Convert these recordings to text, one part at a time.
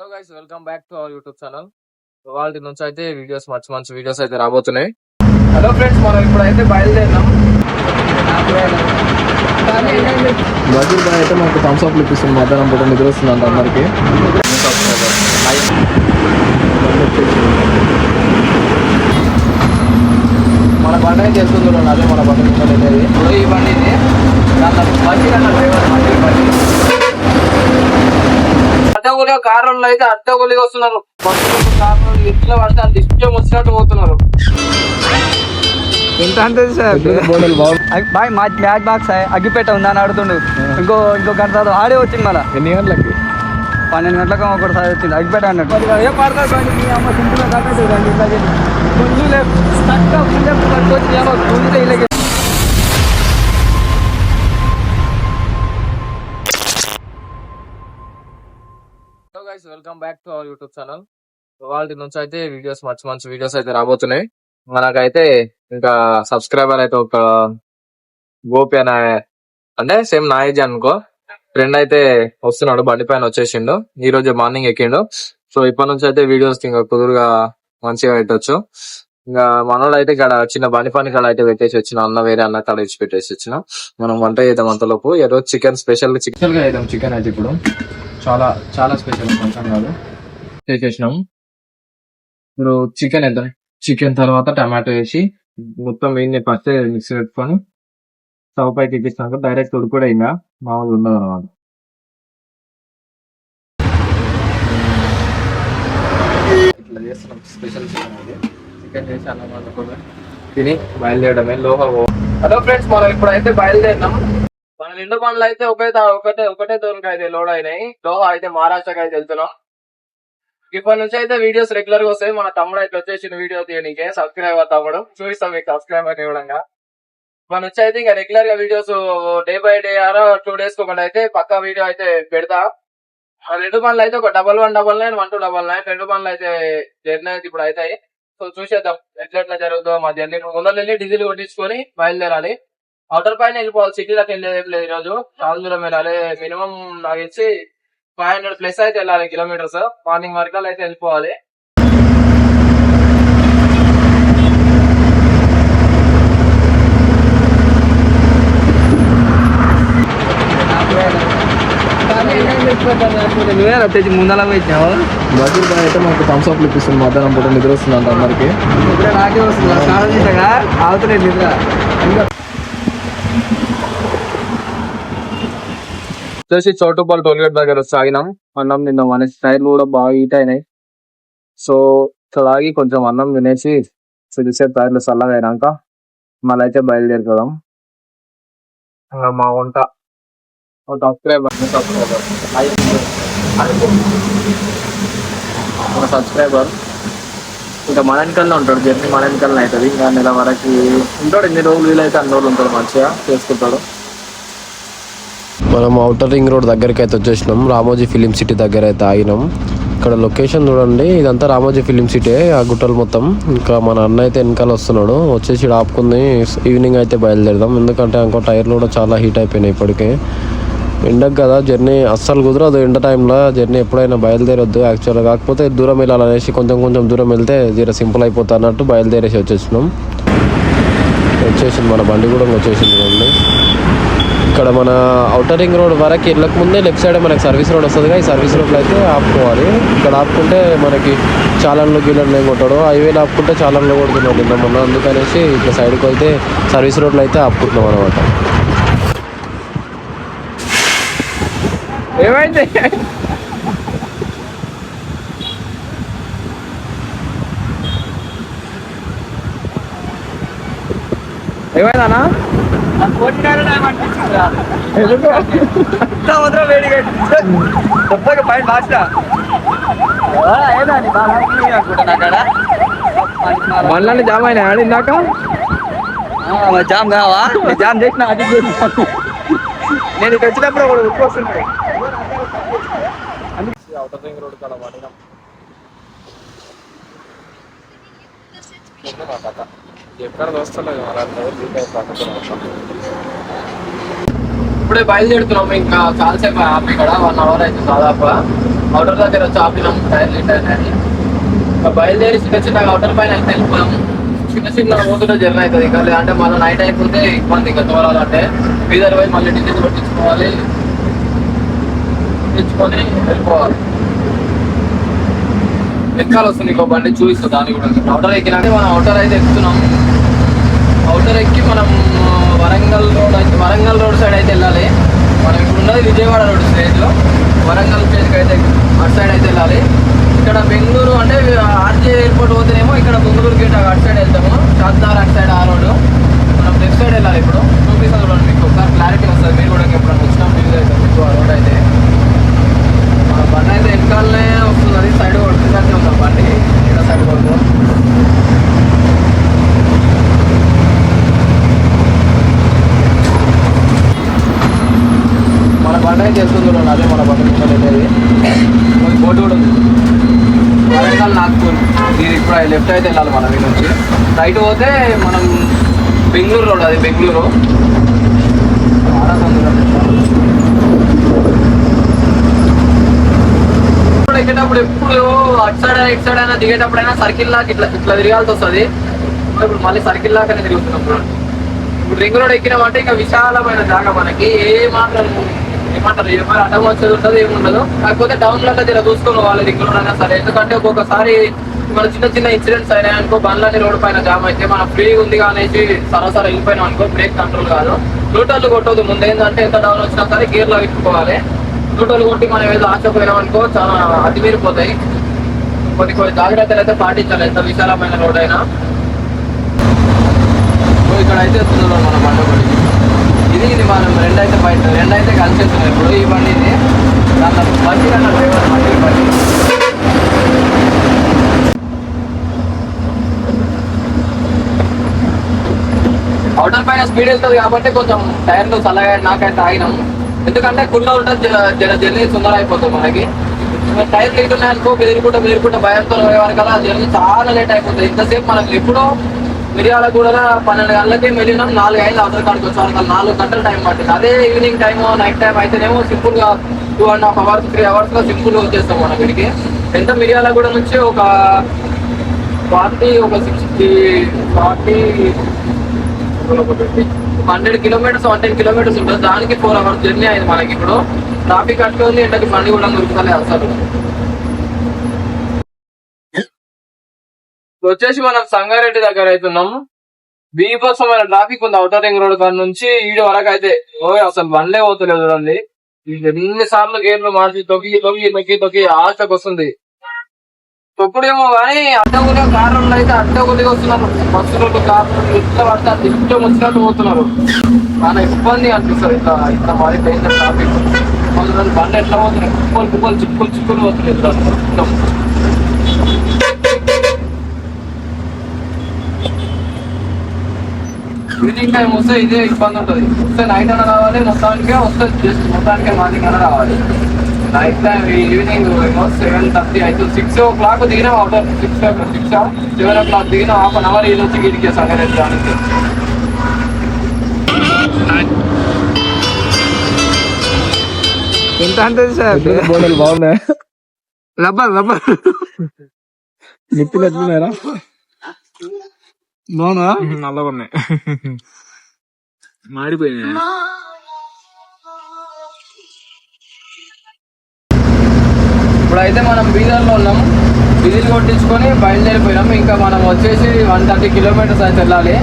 Hello guys welcome back to our YouTube channel వాళ్ళ నుంచి అయితే వీడియోస్ మంచి మంచి వీడియోస్ అయితే రాబోతున్నాయి. హలో ఫ్రెండ్స్ మనం ఇప్పుడైతే బయలుదేరినాం. బజీర్ బాయ్ అయితే మాకు థమ్స్ అప్ ఇప్పిస్తుంది మధ్యాహ్నం పూట నిద్ర వస్తుంది అంట అందరికి. మన బండి అయితే వెళ్తుంది అదే మన బండి ఈ బండి దాంట్లో బజీర్ అన్న డ్రైవర్ బండి అడ్డగోలిగా కారణంలో అయితే అడ్డగోలిగా వస్తున్నారు. కార్లు ఎట్లా పడితే అంత ఇష్టం వచ్చినట్టు పోతున్నారు. ఎంత అంటది సార్? బాయ్ మా మ్యాచ్ బాక్స్ అగ్గిపేట ఉందని ఆడుతుండు ఇంకో ఇంకో గంట తర్వాత ఆడే వచ్చింది మళ్ళా. ఎన్ని గంటలకి? పన్నెండు గంటలకు ఒకటిసారి వచ్చింది. అగ్గిపేట అన్నట్టు. ఏ పడతారు మీ అమ్మ సింపుల్గా కట్టదు రండి ఇట్లాగే కొంచెం లేపు స్టక్ లేపు పట్టుకొచ్చి ఏమో గుంజుతే ఇలాగే guys welcome back to our YouTube channel వాళ్ళ నుంచి అయితే వీడియోస్ మంచి మంచి వీడియోస్ అయితే రాబోతున్నాయి. మనకైతే ఇంకా సబ్స్క్రైబర్ అయితే ఒక గోపి అనే అంటే సేమ్ నా ఏజ్ అనుకో. ఫ్రెండ్ అయితే వస్తున్నాడు బండి పైన వచ్చేసిండు. ఈ రోజు మార్నింగ్ ఎక్కిండు. సో ఇప్పటి నుంచి అయితే వీడియోస్ ఇంకా కుదురుగా మంచిగా పెట్టొచ్చు. ఇంకా మనోడు అయితే ఇక్కడ చిన్న బండి పని కాడ అయితే పెట్టేసి వచ్చిన అన్న వేరే అన్న కాడ ఇచ్చి పెట్టేసి వచ్చిన. మనం వంట చేద్దాం అంతలోపు. ఈ రోజు చికెన్ స్పెషల్ చికెన్గా చేద్దాం చికెన్ అయితే ఇప్పుడు. చాలా చాలా స్పెషల్ కొంచెం కాదు. చేసేసినాం. ఇప్పుడు చికెన్ వేద్దాం చికెన్ తర్వాత టమాటో వేసి మొత్తం వేడి ఫస్ట్ మిక్సీ పెట్టుకొని స్టవ్ పైకి ఎక్కిస్తాక డైరెక్ట్ ఉడుకుడే ఇంకా మామూలుగా ఉండదు అనమాట ఇట్లా చేస్తున్నాం స్పెషల్ చికెన్ అది. చికెన్ చేసి అన్నం వండుకొని తిని బయలుదేరడమే లోహ హలో ఫ్రెండ్స్ మనం ఇప్పుడైతే బయలుదేరినాం. మన నిండు పనులు అయితే ఒకే తా- ఒకటే ఒకటే దూరంకి అయితే లోడ్ అయినాయి. లోహ అయితే మహారాష్ట్రకి అయితే వెళ్తున్నాం. ఇప్పటి నుంచి అయితే వీడియోస్ రెగ్యులర్గా వస్తాయి. మన తమ్ముడు అయితే వచ్చేసిన వీడియో తీయడానికి. సబ్స్క్రైబ్ తమ్ముడు. చూపిస్తాం మీకు సబ్స్క్రైబర్ ఇవ్వడంగా. మన నుంచి అయితే ఇంకా రెగ్యులర్గా videos day by day or two days ఒకటి అయితే పక్కా వీడియో అయితే పెడతా. ఆ రెండు పనులు అయితే ఒక double one double nine one two double nine రెండు పనులు అయితే జర్నీ అయితే ఇప్పుడు అవుతాయి సో చూసేద్దాం. ఎట్లా ఎట్లా జరుగుతుందో మా జర్నీ. ముందర వెళ్ళి డీజిల్ కొట్టించుకొని బయలుదేరాలి. అవుటర్ పైన వెళ్ళిపోవాలి. సిటీలోకి వెళ్ళేది లేదు ఈ రోజు చాలా దూరం వెళ్ళాలి. మినిమం నాకు ఇచ్చి ఫైవ్ హండ్రెడ్ ప్లస్ అయితే వెళ్ళాలి కిలోమీటర్స్ మార్నింగ్ వరకు అయితే వెళ్ళిపోవాలి. నువ్వే తెచ్చి ముందల పెట్టినావు బజీర్ బాయ్ అయితే మాకు థమ్స్ అప్ ఇప్పిస్తుంది. మధ్యాహ్నం పూట నిద్ర వస్తుంది అంట అందరికి. ఇప్పుడే నాకే వస్తుంది. స్నానం చేసాగా ఆగుతున్నాయి నిద్ర. వచ్చేసి చోటుపాల్ టోల్గేట్ దగ్గర సాగినాం. అన్నం నిన్న మన టైర్లు కూడా బాగా హీట్ అయినాయి. సో తాగి కొంచెం అన్నం తినేసి కొద్దిసేపు టైర్లు చల్లగా అయినాక మళ్ళీ అయితే బయలుదేరుతాం. మా వంట సబ్స్క్రైబర్ సబ్స్క్రైబర్. మన సబ్స్క్రైబర్. ఇంకా మన వెనకాలనే ఉంటాడు జర్నీ మన వెనకాలనే అవుతుంది. ఇంకా నెల వరకు ఉంటాడు ఎన్ని రోజులు వీలైతే అన్ని రోజులు ఉంటాడు మంచిగా చేసుకుంటాడు. మనం అవుటర్ రింగ్ రోడ్ దగ్గరికి అయితే వచ్చేసినాం. రామోజీ ఫిలిం సిటీ దగ్గర అయితే ఆగినాం. ఇక్కడ లొకేషన్ చూడండి. ఇదంతా రామోజీ ఫిలిం సిటీ ఆ గుట్టలు మొత్తం. ఇంకా మన అన్న అయితే వెనకాల వస్తున్నాడు. వచ్చేసి ఆపుకుంది. ఈవినింగ్ అయితే బయలుదేరదాం. ఎందుకంటే ఇంకో టైర్లు కూడా చాలా హీట్ అయిపోయినాయి ఇప్పటికే. ఎండకు కదా జర్నీ అస్సలు కుదరదు ఎండ టైంలో జర్నీ ఎప్పుడైనా బయలుదేరొద్దు యాక్చువల్గా కాకపోతే దూరం వెళ్ళాలనేసి కొంచెం కొంచెం దూరం వెళ్తే జర సింపుల్ అయిపోతా అన్నట్టు బయలుదేరేసి వచ్చేసినాం. వచ్చేసింది మన బండి కూడా వచ్చేసింది చూడండి. ఇక్కడ మన అవుటర్ రింగ్ రోడ్ వరకు వెళ్ళక ముందే లెఫ్ట్ సైడ్ మనకి సర్వీస్ రోడ్ వస్తుంది ఈ సర్వీస్ రోడ్లో అయితే ఆపుకోవాలి. ఇక్కడ ఆపుకుంటే మనకి చాలన్లు గిలన్లు ఏం కొట్టాడు హైవేలో ఆపుకుంటే చాలన్లు కొడుతున్నాడు నిన్న మొన్న అందుకనేసి ఇట్లా సైడ్కి అయితే సర్వీస్ రోడ్లో అయితే ఆపుకుంటున్నాం అనమాట ఏమైంది? ఏమైందన్నా ఎందుకు వేడిగా గొప్పగా పైన లాస్ట్ బండ్లన్నీ జామ్ అయినా ఇందాక? జామ్ కావా? నేను జామ్ చేసిన అది చేసిన నేను ఇటు వచ్చినప్పుడు ఒకడు ఉప్పు వస్తున్నాడు. అవుటర్ రింగ్ రోడ్ కాడ పడినాం ఎక్కడ వస్తలేదు ఇప్పుడే బయలుదేరుతున్నాం ఇంకా చాలాసేపు ఆపి ఇక్కడ వన్ అవర్ అయితే దాదాపు. అవుటర్ దగ్గర వచ్చి ఆపినాం టైర్ లీటర్ అని బయలుదేరి చిన్న చిన్న అవుటర్ పైన అయితే వెళ్ళిపోయాం చిన్న చిన్న రోజులో జర్నీ అవుతుంది ఇంకా అంటే మళ్ళీ నైట్ అయిపోతే ఇబ్బంది ఇంకా తోలాలంటే బీదర్ పోయి మళ్ళీ డీజిల్ కొట్టించుకోవాలి. తెచ్చుకొని వెళ్ళిపోవాలి. ఎక్కాలి వస్తుంది ఇంకో బండి చూపిస్తుంది దాన్ని కూడా. అవుటర్ ఎక్కినంటే మనం అవుటర్ అయితే ఎక్కుతున్నాం. అవుటర్ ఎక్కి మనం వరంగల్ రోడ్ అయితే వరంగల్ రోడ్ సైడ్ అయితే వెళ్ళాలి. మనం ఇప్పుడు ఉన్నది విజయవాడ రోడ్ స్టేజ్లో వరంగల్ స్టేజ్కి అయితే అటు సైడ్ అయితే వెళ్ళాలి. ఇక్కడ బెంగళూరు అంటే ఆర్జే ఎయిర్పోర్ట్ పోతేనేమో ఇక్కడ బెంగళూరు గేట్ అటు సైడ్ వెళ్తాము. షాద్దార్ అటు సైడ్ ఆ రోడ్డు. మనం లెఫ్ట్ సైడ్ వెళ్ళాలి ఇప్పుడు. చూపిస్తుంది చూడండి మీకు. ఒకసారి క్లారిటీ వస్తుంది. మీరు కూడా ఎప్పుడైనా వచ్చినప్పుడు యూజ్ అవుతుంది. మీకు ఆ రోడ్ అయితే మన బండి అయితే వెనకాలనే వస్తుంది అది సైడ్ కొడుతుందంటే ఉంది బండి ఇక్కడ సైడ్ కొడుతుంది మన బండి అయితే వెళ్తుంది చూడండి అదే మన బండి ముందర వెళ్ళేది మనకి బోటు కూడా ఉంది వరంగల్ నాగ్పూర్ ఇది ఇప్పుడు లెఫ్ట్ అయితే వెళ్ళాలి మనం ఈ నుంచి రైట్ పోతే మనం బెంగళూరు రోడ్ అది బెంగళూరు చాలా తొందరగా ఇప్పుడు ఎక్కేటప్పుడు ఎప్పుడు అటు సైడ్ ఇటు సైడ్ అయినా దిగేటప్పుడైనా సర్కిల్ లాగా ఇట్లా ఇట్లా తిరగాల్సి వస్తుంది. ఇప్పుడు మళ్ళీ సర్కిల్ లాగానే తిరుగుతున్నప్పుడు ఇప్పుడు రింగ్ రోడ్ ఎక్కినామంటే ఇంకా విశాలమైన జాగా మనకి. ఏ మాత్రం ఏమంటారు ఏమైనా అడ్డం వచ్చేది ఉంటుంది ఏముండదు ఉండదు. కాకపోతే డౌన్లో ఇలా చూసుకొని వాళ్ళు రింగ్ రోడ్ అయినా సరే. ఎందుకంటే ఒక్కొక్కసారి మన చిన్న చిన్న ఇన్సిడెంట్స్ అయినాయి అనుకో బండ్లని రోడ్ పైన జామ్ అయితే మనం ఫ్రీ ఉంది అనేసి సరాసరి వెళ్ళిపోయినాం అనుకో బ్రేక్ కంట్రోల్ కాదు. లూటర్లు కొట్టదు ముందు ఏంటంటే ఎంత డౌన్ వచ్చినా సరే గేర్లో పెట్టుకోవాలి లూటర్లు కొట్టి మనం ఏదో ఆశపోయినాం అనుకో చాలా అతిమీరిపోతాయి. కొన్ని కొన్ని జాగ్రత్తలు అయితే పాటించాలి ఎంత విశాలమైన రోడ్ అయినా ఇక్కడ అయితే వస్తున్నాం మన బండి ఇది ఇది మనం రెండు అయితే బయట రెండు అయితే కలిసి వస్తున్నాయి ఇప్పుడు ఈ బండి ఇది దాంట్లో బండి కన్నా డ్రైవర్ బండి బండి. అవుటర్ పైన స్పీడ్ వెళ్తుంది కాబట్టి కొంచెం టైర్లు చల్లగా నాకైతే ఆగినాం. ఎందుకంటే కుళ్ళ ఉంటుంది జర్నీ సుందర అయిపోతుంది మనకి. టైర్ లేట్ ఉన్నాయనుకో బెదిరికుంటా బెదిరికుంటా భయంతో పోయే వరకల్లా జర్నీ చాలా లేట్ అయిపోతుంది. ఇంతసేపు మనకి ఎప్పుడో మిరియాల కూడా పన్నెండు గంటలకి వెళ్ళినాం నాలుగు ఐదు ఆధార్ కాడికి వచ్చే వరకు నాలుగు గంటల టైం పట్టింది. అదే ఈవినింగ్ టైం నైట్ టైం అయితేనేమో సింపుల్గా two and half hours three అవర్స్లో సింపుల్గా వచ్చేస్తాం మనం ఇక్కడికి ఎంత మిరియాల కూడా నుంచి ఒక ఫార్టీ ఒక sixty forty hundred kilometres one ten kilometres ఉంటుంది. దానికి ఫోర్ అవర్స్ జర్నీ అయింది మనకి ఇప్పుడు. ట్రాఫిక్ అట్లా ఉంది ఎంటకి బండి కూడా దొరుకుతలేదు అసలు. వచ్చేసి మనం సంగారెడ్డి దగ్గర అవుతున్నాం బీభత్సమైన ట్రాఫిక్ ఉంది అవుటర్ రింగ్ రోడ్ కాడ నుంచి ఈడు వరకు అయితే ఓ అసలు బండ్లే పోతలేదు చూడండి. ఎన్ని సార్లు గేర్లు మార్చి తొక్కి తొక్కి తొక్కి తొక్కి ఆశకు వస్తుంది. తొక్కుడేమో కానీ అడ్డగులే కార్లు అయితే అడ్డగులిగా వస్తున్నారు. బస్సులు కార్లు ఇట్లా పడితే అది ఇష్టం వచ్చినట్టు పోతున్నారు. చాలా ఇబ్బంది అనిపిస్తుంది. ఇట్లా ఇంత మరి ట్రాఫిక్. ట్రాఫిక్ బండి ఎట్లా పోతున్నాయి? కుప్పలు కుప్పలు చిక్కులు చిక్కులు పోతున్నాయి ఇట్లా మొత్తం. ఈవినింగ్ టైం వస్తే ఇదే ఇబ్బంది ఉంటుంది. వస్తే నైట్ అన్న రావాలి మొత్తానికే వస్తే జస్ట్ మొత్తానికే మార్నింగ్ అన్న రావాలి. Night time evening seven thirty అయితే six o'clock దిగినాం out six six seven o'clock దిగినాం half an hour ఈ నుంచి గిరికే సంగరేజ్ దానికి? ఎంత అంటది సార్? బోడలు బాగున్నాయి? Rubber rubber. నిప్పులు బాగున్నా? నల్లగా ఉన్నాయి. మాడిపోయినాయి? ఇప్పుడైతే మనం బీదర్లో ఉన్నాం డీజిల్ కొట్టించుకొని బయలుదేరిపోయినాం ఇంకా మనం వచ్చేసి వన్ థర్టీ కిలోమీటర్స్ అయితే వెళ్ళాలి.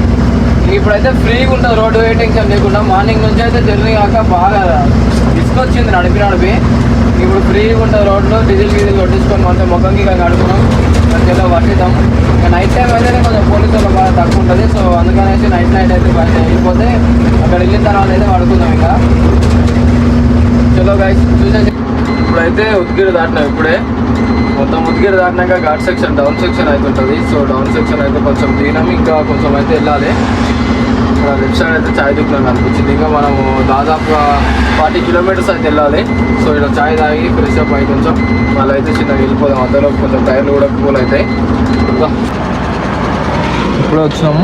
ఇప్పుడైతే ఫ్రీగా ఉంటుంది రోడ్డు ఏ టెన్షన్ లేకుండా. మార్నింగ్ నుంచి అయితే జర్నీ కాక బాగా రిస్క్ వచ్చింది నడిపి నడిపి ఇప్పుడు ఫ్రీగా ఉంటుంది రోడ్లు డీజిల్ గీజిల్ కొట్టించుకొని మొత్తం ముఖంకి ఇక మధ్యలో పట్టిద్దాం. ఇంకా నైట్ టైం అయితేనే కొంచెం పోలీసులు బాగా తక్కువ ఉంటుంది. సో అందుకనేసి నైట్ నైట్ అయితే బయట వెళ్ళిపోతే అక్కడ వెళ్ళిన తర్వాత అయితే పడుకుందాం ఇంకా. చలో గైస్ చూసేసి. ఇప్పుడైతే ఉద్గిరి దాటినాం ఇప్పుడే. మొత్తం ఉద్గిరి దాటినాక ఘాట్ సెక్షన్ డౌన్ సెక్షన్ అయితే ఉంటుంది. సో డౌన్ సెక్షన్ అయితే కొంచెం దిగినాం ఇంకా కొంచెం అయితే వెళ్ళాలి. ఇక్కడ లెఫ్ట్ సైడ్ అయితే చాయ్ దుకాణం అనిపించింది ఇంకా మనము దాదాపుగా ఫార్టీ కిలోమీటర్స్ అయితే వెళ్ళాలి. సో ఇక్కడ చాయ్ తాగి ఫ్రెష్ అప్ అయ్యి కొంచెం మళ్ళీ అయితే చిన్నగా వెళ్ళిపోదాం. అందులో కొంచెం టైర్లు కూడా కూల్ అవుతాయి. ఇప్పుడే వచ్చినాము.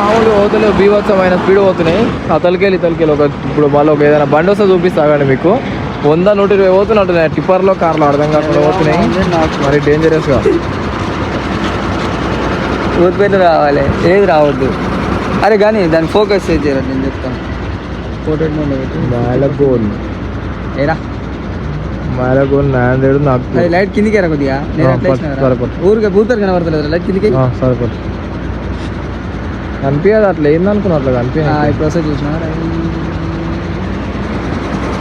మామూలుగా పోతలేవు బీభత్సమైన స్పీడ్ పోతున్నాయి. ఆ తలకెళ్ళి తలకెళ్ళి ఒక ఇప్పుడు మళ్ళీ ఒక ఏదైనా బండి వస్తే చూపిస్తాగండి మీకు. వంద నూట ఇరవై పోతున్నట్టున్నాయి. టిప్పర్లో కార్లో అర్థం కాకుండా పోతున్నాయి. మరి డేంజరస్గా ఊరిపేట రావాలి. ఏది రావద్దు. అరే కానీ దాన్ని ఫోకస్ చేయరు నేను చెప్తాను ఫోటో మాలగోన్. ఏరా? మాలగోన్ నాందేడు నాకు అది లైట్ కిందికి రా కొద్దిగా. నేను అట్లా. ఊరికే భూతాలు కనబడతలేదు లైట్ కిందికి సరిపోతుంది. కనిపించదు అట్లా ఏందనుకున్నా అట్లా కనిపించదు ఇప్పుడు వస్తే చూసిన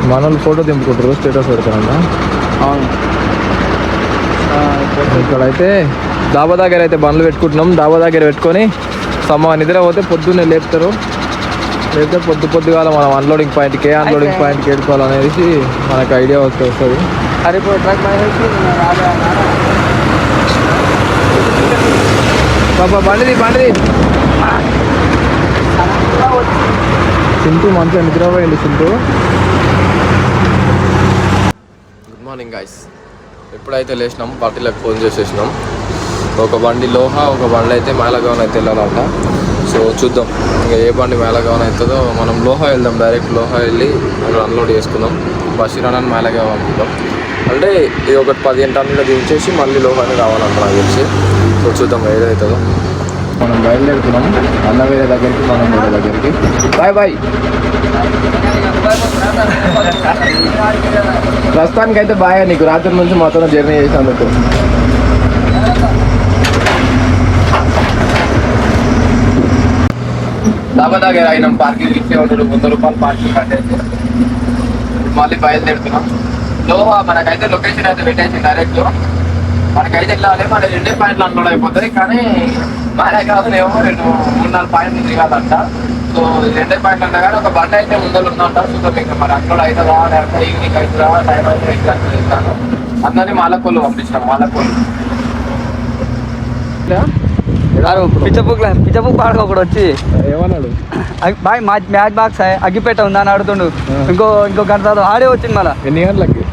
మన వాళ్ళు ఫోటో దింపుకుంటారు స్టేటస్ పెడతారంట అవును. ఇక్కడైతే డాబా దగ్గర అయితే బండ్లు పెట్టుకుంటున్నాం. డాబా దగ్గర పెట్టుకొని సమ్మ నిద్ర పోతే పొద్దున్నే లేపుతారు. లేపితే పొద్దు పొద్దుగాల మనం అన్లోడింగ్ పాయింట్కి ఏ అన్లోడింగ్ పాయింట్కి వెళ్ళిపోవాలనేసి మనకు ఐడియా వస్తే వస్తుంది పాప బండిది బండిది సింటూ మంచిగా నిద్రపోయింది సింటూ. గుడ్ మార్నింగ్ గాయస్ ఎప్పుడైతే లేచినాం పార్టీలకు ఫోన్ చేసేసినాం. ఒక బండి లోహ ఒక బండి అయితే మేళగవన్ అయితే వెళ్ళాలంట. సో చూద్దాం ఇంకా ఏ బండి మేళగవన్ అవుతుందో మనం లోహ వెళ్దాం డైరెక్ట్ లోహ వెళ్ళి అక్కడ అన్లోడ్ చేసుకుందాం. బషీరానని మేళగవ అనుకుందాం. అంటే ఇది ఒకటి పదిహేను టన్నులు దించేసి మళ్ళీ లోహాన్ని రావాలంట నాకు తెలిసి. సో చూద్దాం ఏదైతుందో. మనం బయలుదేరుతున్నాం. అన్న వేరే దగ్గరికి మనం వేరే దగ్గరికి. Bye bye. ప్రస్తుతానికి అయితే బాయ్ నీకు. రాత్రి నుంచి మాత్రం జర్నీ చేసినందుకు. దాబా దగ్గర అయినాం పార్కింగ్ ఇచ్చే ఉంటాడు వంద రూపాయలు పార్కింగ్ కట్టేసి మళ్ళీ బయలుదేరుతున్నాం. లోహా మనకైతే లొకేషన్ అయితే పెట్టేసి డైరెక్ట్ మనకైతే వెళ్ళాలి మన రెండే పాయింట్లు అన్లోడ్ అయిపోతుంది కానీ మన కాదులేమో రెండు మూడు నాలుగు పాయింట్లు దిగాలంట సో రెండే పాయింట్లు అంట కానీ ఒక బండి అయితే ముందర ఉందంట చూద్దాం ఇంకా మరి అన్లోడ్ అవుతుందా లేకపోతే ఈవినింగ్ అవుతుందా టైం అయితే ఎగ్జాక్ట్ చేస్తాను అందరినీ మాలకోళ్ళు పంపించినాం మాలకోళ్ళు పిచ్చపుక్ పిచ్చపుక్ పాడక ఒకడు వచ్చి. ఏమన్నాడు? అగ్- బాయ్ మ్యాచ్ బాక్స్ అగ్గిపేట ఉందా అని అడుగుతుండు. ఆ. ఇంకో ఇంకో గంట తర్వాత ఆడే వచ్చింది మళ్ళీ. ఎన్ని గంటలకి?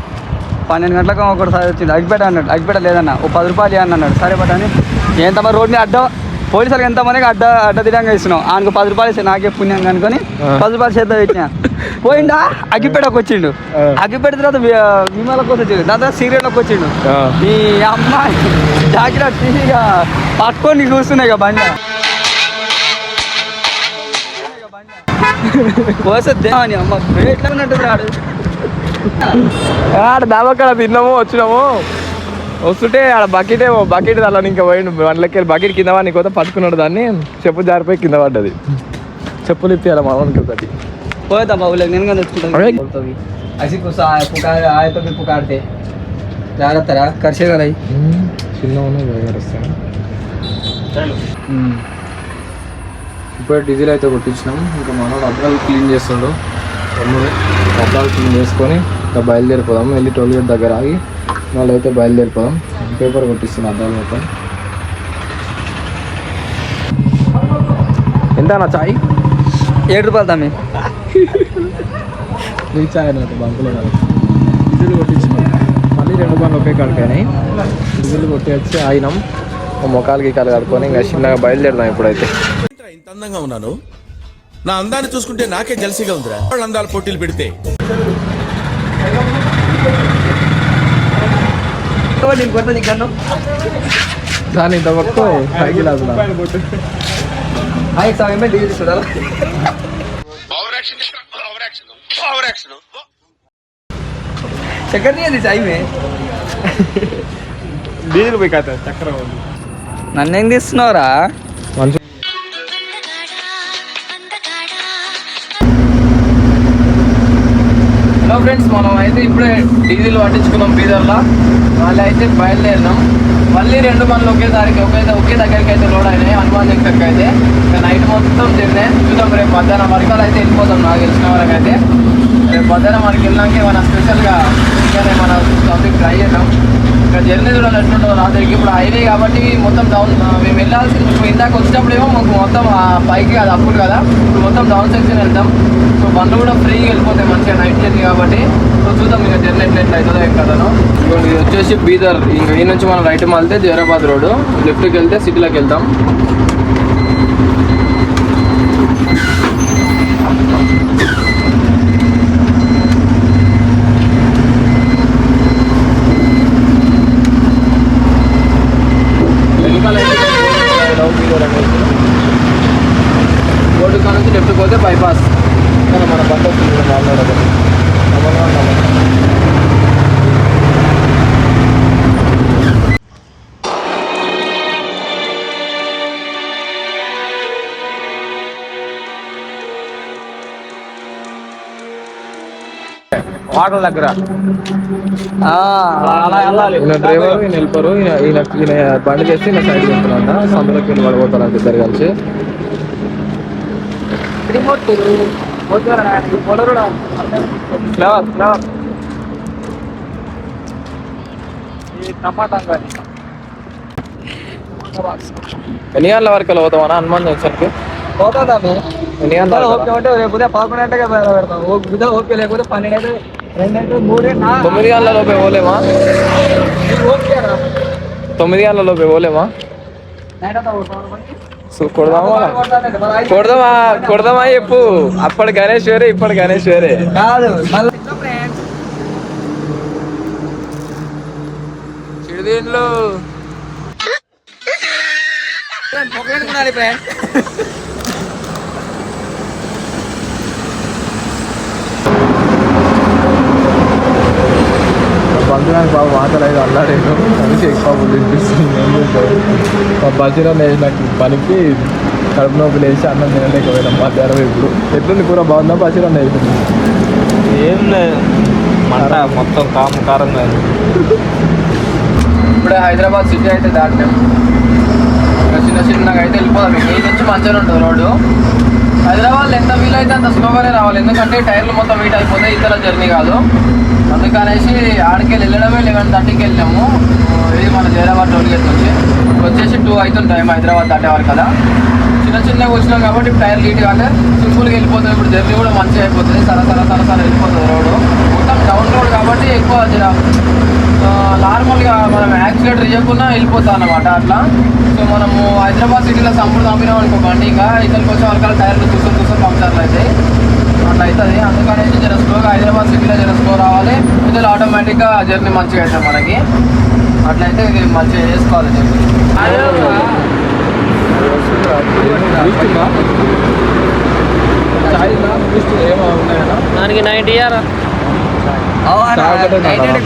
పన్నెండు గంటలకు ఒకటి సారి వచ్చింది. అగ్గిపేట అన్నాడు. అగ్గిపేట లేదన్న. ఓ పది రూపాయలు అన్నాడు. సరే బట్ అని ఎంతమంది రోడ్ మీద అడ్డ? పోలీసులకు ఎంతమందికి అడ్డ అడ్డ తిరంగా ఇస్తున్నాం ఆయనకు పది రూపాయలు ఇస్తే నాకే పుణ్యం కనుకొని ఆ. పది రూపాయలు చేద్దా పెట్టినా. పోయిండా? అగ్గిపేటకు వచ్చిండు. అగ్గిపేట తర్వాత విమాలకు వచ్చిండు. దాని తర్వాత సీరియల్లోకి వచ్చిండు. ఈ అమ్మాయి జాకెట్ ఇక పట్టుకొని చూస్తున్నాయి ఇక బండి. అని అమ్మ? ఎట్లా ఉన్నట్టు రాడు ఆడ దాబక్కడ తిన్నాము వచ్చినాము. వస్తుంటే ఆడ బకెట్ బకెట్ అలా ఇంకా పోయిండు. వంటలకి బకెట్ కింద వాడిని కొత్త పట్టుకున్నాడు దాన్ని. చెప్పు జారిపోయి కింద పడ్డది. చెప్పులు ఇప్పి మా వానికి ఒకటి. పోయేదా బాబు నేను కానీ తెచ్చుకుంటాను అసి పుకార ఖర్చే కదా చిన్న ఇప్పుడు డీజిల్ అయితే కొట్టించినాం. ఇంకా మన అద్దాలు క్లీన్ చేస్తాడు. అబ్బాయి క్లీన్ చేసుకొని ఇంకా బయలుదేరిపోదాము వెళ్ళి టోల్గేట్ దగ్గర ఆగి మళ్ళీ అయితే బయలుదేరిపోదాం. పేపర్ కొట్టిస్తున్నా అద్దాలు మొత్తం ఎంత నా చాయ్? ఏడు రూపాయలు తమ్మి నీ చాయ్ అన్నట్టు బంకులో కాదు. డీజిల్ కొట్టించినాం మళ్ళీ రెండు బండ్లు ఒకే కాడిపోయినాయి డీజిల్ కొట్టి వచ్చి ఆగినాం. మొఖాలకి కాలు కడుక్కొని ఇంకా చిన్నగా బయలుదేరుదాం ఇప్పుడైతే. ఇంత అందంగా ఉన్నాను. నా అందాన్ని చూసుకుంటే నాకే జలసిగా ఉందిరా. వాళ్ళ అందాల పోటీలు పెడితే. నేను కొడతా నీకు అన్నం. దాని ఇంతవరకు సైకిల్ అసలు హాయ్ సాయం డీజిల్ చూడాలి చక్కెర అది మే డీజిల్ పోయి కథ చక్రం నన్ను తీస్తున్నావురా? ఫ్రెండ్స్ మనం అయితే ఇప్పుడే డీజిల్ పట్టించుకున్నాం బీదర్లో. మళ్ళీ అయితే బయలుదేరినాం. మళ్ళీ రెండు మనలు ఒకేసారికి ఒకే ఒకే దగ్గరికి అయితే లోడ్ అయినాయి హనుమాన్ దగ్గరికి అయితే. నైట్ మొత్తం తిరిగినాయి. చూద్దాం రేపు మధ్యాహ్నం వరకు అయితే వెళ్ళిపోతాం నాకు తెలిసిన వరకు అయితే రేపు మధ్యాహ్నం వరకు వెళ్ళాక ఏమైనా స్పెషల్గా ఇంకానే మన టాపిక్ ట్రై చేద్దాం. ఇంకా జర్నీ కూడా ఎట్లుంటుందో నా ఇప్పుడు హైవే కాబట్టి మొత్తం డౌన్ మేము వెళ్ళాల్సింది ఇప్పుడు ఇందాక వచ్చినప్పుడు ఏమో మాకు మొత్తం పైకి అది అప్పుడు కదా ఇప్పుడు మొత్తం డౌన్ సెక్షన్ వెళ్తాం. సో బండ్లు కూడా ఫ్రీగా వెళ్ళిపోతాయి మంచిగా నైట్ జర్నీ కాబట్టి. సో చూద్దాం ఇంకా జర్నీ ఎట్లా ఎట్లా అవుతుందో ఏం కదనో ఇది వచ్చేసి బీదర్ ఇంకా ఈ నుంచి మనం రైట్ వెళ్తే జైరాబాద్ రోడ్ లెఫ్ట్కి వెళ్తే సిటీలోకి వెళ్తాం. పక్కన మన బండి వస్తుంది మాట్లాడదు. వాటర్ దగ్గర. ఈయన డ్రైవర్ ఈయన ఈయన ఈయన ఈయన బండి చేసి ఈయన సైడ్ చెప్తున్నాడ సందులోకి వెళ్ళి పడిపోతారంట ఇద్దరు కలిసి. ఫ్లవర్ ఫ్లవర్ ఎన్ని గంటల వరకు పోతామన్నా హనుమాన్ జంక్షన్కి? పోతుందాము. ఎన్ని గంటల ఓకే ఉంటే రేపు ఉదయం పదకొండు బయలు పెడతాం ఉదయం ఓకే లేకపోతే పన్నెండు రెండు మూడే తొమ్మిది గంటల లోపే పోలేమా? తొమ్మిది గంటల లోపే పోలేమా? నైట్. సో కొడదామా? కొడదామా? కొడదామా చెప్పు. అప్పటి గణేష్ వేరే ఇప్పటి గణేష్ వేరే. కాదు పంతులకు బాబు మాటలేదు అల్లాడేను అందుకే ఎక్కువ తినిపిస్తుంది మా బజీరా నాకు పనికి కడుపు నొప్పి లేచి అన్నం తినలేకపోయినాం మధ్యాహ్నం ఇప్పుడు. ఎట్లుంది కూర? బాగుందా? బజీరా వేసింది ఏం లేదు. మంట మొత్తం కాము కారంగా ఇప్పుడే హైదరాబాద్ సిటీ అయితే దాటినాం. చిన్న చిన్నగా అయితే వెళ్ళిపోదాం. మీకు ఇది నుంచి మంచిగా ఉంటుంది రోడ్డు. హైదరాబాద్ ఎంత వీలైతే అంత స్లోగానే రావాలి. ఎందుకంటే టైర్లు మొత్తం వీట్ అయిపోతే ఇతర జర్నీ కాదు. అందుకనేసి ఆడికి వెళ్ళడమే లెవెన్ థర్టీకి వెళ్ళాము. ఇది మన జైరాబాద్ టోల్ గేట్ నుంచి. వచ్చేసి టూ అవుతుంది టైం హైదరాబాద్ దాటేవారు కదా. చిన్న చిన్నగా వచ్చినాం కాబట్టి టైర్ లీట్ కాలే సింపుల్గా వెళ్ళిపోతుంది ఇప్పుడు జర్నీ కూడా మంచిగా అయిపోతుంది. సరసర సరసర వెళ్ళిపోతుంది రోడ్డు. మొత్తం డౌన్ రోడ్ కాబట్టి ఎక్కువ జరా నార్మల్గా మనం యాక్సిడెంట్ చేయకుండా వెళ్ళిపోతాం అనమాట అట్లా. సో మనము హైదరాబాద్ సిటీలో సంపూర్ణ పంపినాం అనుకో బండి ఇంకా ఇక్కడికి వచ్చే వరకు టైర్లు చూసుకొని చూసుకొని పంక్చర్లు అవుతాయి అట్లా అవుతుంది అందుకనేసి జర స్లోగా హైదరాబాద్ సిటీలో జర స్లో రావాలి. ఇది ఆటోమేటిక్గా జర్నీ మంచిగా అవుతుంది మనకి. అట్లయితే ఇది మంచిగా చేసుకోవాలి జర్నీ. దానికి నైన్టీ ఇయర్ అవునా? తాగడం నైట్ చాలా. అంటే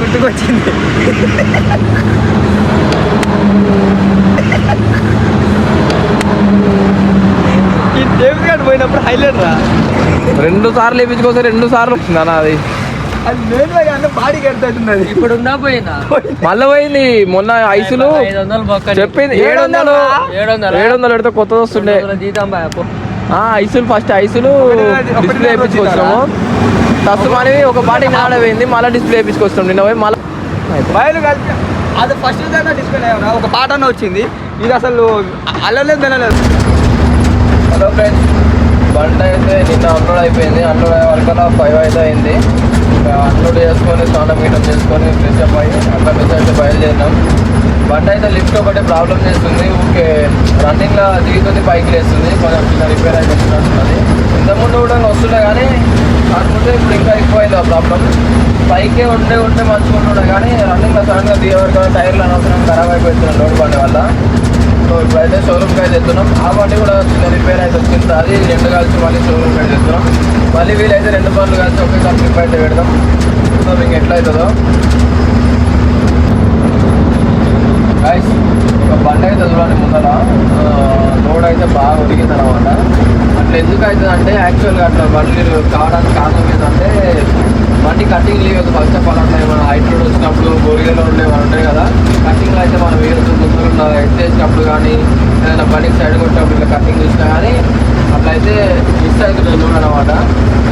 గుర్తుకొచ్చింది? ఈ డేవిడ్ గార్డ్ పోయినప్పుడు హైలైట్ రా. రెండు సార్లు వేయించుకోసం రెండు సార్లు వచ్చిందన్న అది. అది గా అంటే బాడీ కడుతుంది ఇప్పుడు ఉందా పోయిందా? మళ్ళీ పోయింది. మొన్న ఐసులు ఐదు వందలు పక్క చెప్పింది. ఏడు వందలు. ఏడు వందలు? ఏడు వందలు? పెడితే కొత్తది వస్తుండే. జీతం బాయ్ ఐసులు ఫస్ట్ ఐసులు డిస్ప్లే వేయించుకొచ్చాము తస్తు అనేది ఒక బాడీ ఆడ పోయింది మళ్ళీ డిస్ప్లే వేయించుకొస్తాం నిన్న పోయి మళ్ళీ బయలు కలిపి అది ఫస్ట్ దాకా డిస్ప్లే ఒక పాట అన్న వచ్చింది. ఇది అసలు అల్లలేదు తినలేదు హలో ఫ్రెండ్స్ బండి అయితే నిన్న అన్లోడ్ అయిపోయింది. అన్లోడ్ అయ్యే వరకు ఫైవ్ అయితే అయింది అన్లోడ్ చేసుకొని స్నానం గీనం చేసుకొని ఫ్రెష్ అప్ అయ్యి అక్కడ నుంచి అయితే బయలుదేరినాం. బండి అయితే లిఫ్ట్ ఒకటి ప్రాబ్లం చేస్తుంది. ఊకే రన్నింగ్లో దిగుతుంది పైకి లేస్తుంది. కొంచెం చిన్న రిపేర్ అయితే వచ్చినట్టున్నది ఇంతకుముందు కూడా వస్తుండే కానీ అనుకుంటే ఇప్పుడు ఇంకా ఎక్కువైంది ఆ ప్రాబ్లం బైకే ఉండే ఉంటే మంచిగా ఉంటుండే కానీ రన్నింగ్లో సడన్గా దిగేవారు కదా టైర్లు అనవసరం ఖరాబ్ అయిపోతున్నాం లోడ్ బండి వల్ల. సో ఇప్పుడైతే షోరూమ్కి అయితే వెళ్తున్నాం ఆ బండి కూడా చిన్న రిపేర్ అయితే వచ్చింది. అది రెండు కలిసి మళ్ళీ షోరూమ్కి అయితే తెస్తున్నాం మళ్ళీ వీలైతే రెండు బండ్లు కలిసి ఒకేసారి ట్రిప్ అయితే పెడదాం. సో మీకు ఎట్లా అవుతుందో గైస్ బండి అయితే చూడండి ముందర రోడ్ అయితే బాగా ఉడిగింది అనమాట అట్లా ఎందుకు అవుతుంది అంటే యాక్చువల్గా అట్లా బండ్లు కావడానికి కారణం ఏంటంటే బండి కటింగ్ లేదు ఫస్ట్ ఆఫ్ ఆల్ అట్లా మన హైట్ రోడ్ వచ్చినప్పుడు బోరిగలో ఉండే వాళ్ళు ఉంటాయి కదా. కటింగ్లో అయితే మనం వేరు ముందు ఎడ్ చేసినప్పుడు కానీ ఏదైనా బండికి సైడ్ కొట్టినప్పుడు ఇట్లా కటింగ్ చేసినా కానీ అట్లా అయితే మిస్ అవుతుంది రోడ్ అనమాట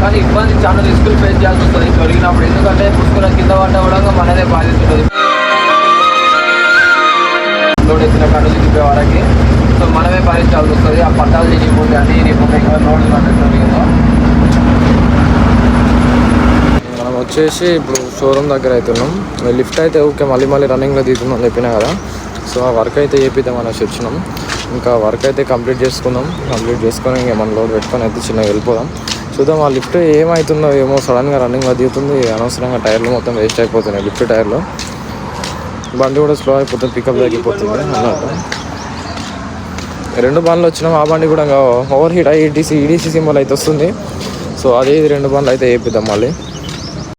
కానీ ఇబ్బంది చాలా రిస్కులు ఫేస్ చేయాల్సి వస్తుంది. తొలగినప్పుడు ఎందుకంటే పుష్కల కింద పడ్డా కూడా మనదే బాధ్యత ఉంటుంది లోడ్ ఎత్తిన కాడ నుంచి దింపే వరకు. సో మనమే భరించాల్సి వస్తుంది. ఆ పట్టాలు తిరిగిపోతే అన్ని తిరిగిపోతే ఇంకా లోడ్ కదా. మనం వచ్చేసి ఇప్పుడు షోరూమ్ దగ్గర అవుతున్నాం. లిఫ్ట్ అయితే ఓకే మళ్ళీ మళ్ళీ రన్నింగ్లో తీసుకుందాం చెప్పినా కదా. సో ఆ వర్క్ అయితే చేపిద్దాం అనేసి వచ్చినాం. ఇంకా వర్క్ అయితే కంప్లీట్ చేసుకుందాం. కంప్లీట్ చేసుకొని ఇంకా మన లోడ్ పెట్టుకొని అయితే చిన్నగా వెళ్ళిపోదాం. చూద్దాం ఆ లిఫ్ట్ ఏమవుతుందో ఏమో సడన్గా రన్నింగ్లో దిగుతుంది. అనవసరంగా టైర్లు మొత్తం వేస్ట్ అయిపోతున్నాయి లిఫ్ట్ టైర్లు. బండి కూడా స్లో అయిపోతుంది పికప్ తగ్గిపోతుంది అన్నట్టు రెండు బండ్లు వచ్చినాం ఆ బండి కూడా over heat ETC EDC symbol అయితే వస్తుంది. సో అదే ఇది రెండు బండ్లు అయితే వేపిద్దాం మళ్ళీ.